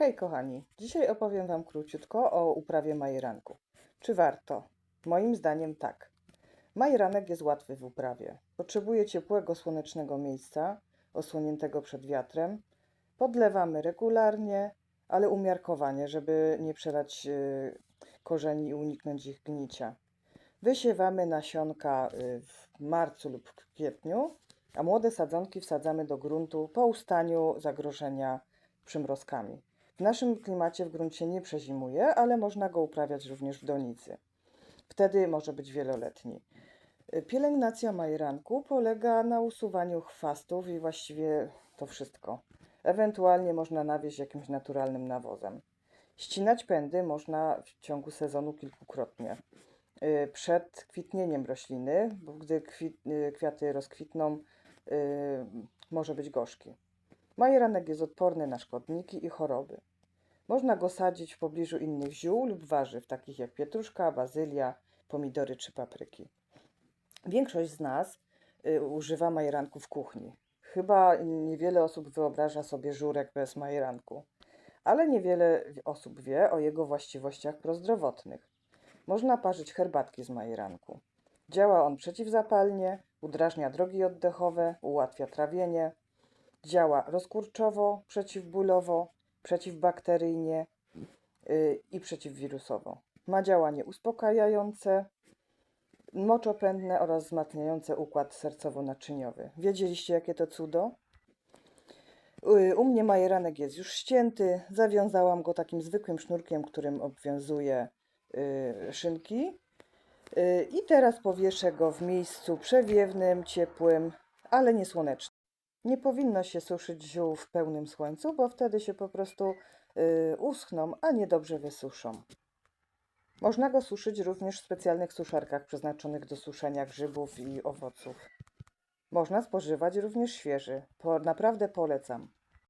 Hej kochani, dzisiaj opowiem Wam króciutko o uprawie majeranku. Czy warto? Moim zdaniem tak. Majeranek jest łatwy w uprawie. Potrzebuje ciepłego, słonecznego miejsca, osłoniętego przed wiatrem. Podlewamy regularnie, ale umiarkowanie, żeby nie przelać y, korzeni i uniknąć ich gnicia. Wysiewamy nasionka y, w marcu lub kwietniu, a młode sadzonki wsadzamy do gruntu po ustaniu zagrożenia przymrozkami. W naszym klimacie w gruncie nie przezimuje, ale można go uprawiać również w donicy. Wtedy może być wieloletni. Pielęgnacja majeranku polega na usuwaniu chwastów i właściwie to wszystko. Ewentualnie można nawieść jakimś naturalnym nawozem. Ścinać pędy można w ciągu sezonu kilkukrotnie. Przed kwitnieniem rośliny, bo gdy y, kwiaty rozkwitną, y, może być gorzki. Majeranek jest odporny na szkodniki i choroby. Można go sadzić w pobliżu innych ziół lub warzyw, takich jak pietruszka, bazylia, pomidory czy papryki. Większość z nas y, używa majeranku w kuchni. Chyba niewiele osób wyobraża sobie żurek bez majeranku, ale niewiele osób wie o jego właściwościach prozdrowotnych. Można parzyć herbatki z majeranku. Działa on przeciwzapalnie, udrażnia drogi oddechowe, ułatwia trawienie. Działa rozkurczowo, przeciwbólowo, przeciwbakteryjnie yy, i przeciwwirusowo. Ma działanie uspokajające, moczopędne oraz wzmacniające układ sercowo-naczyniowy. Wiedzieliście, jakie to cudo? Y, U mnie majeranek jest już ścięty. Zawiązałam go takim zwykłym sznurkiem, którym obwiązuję y, szynki. Y, I teraz powieszę go w miejscu przewiewnym, ciepłym, ale nie słonecznym. Nie powinno się suszyć ziół w pełnym słońcu, bo wtedy się po prostu y, uschną, a niedobrze wysuszą. Można go suszyć również w specjalnych suszarkach przeznaczonych do suszenia grzybów i owoców. Można spożywać również świeży. Po, naprawdę polecam.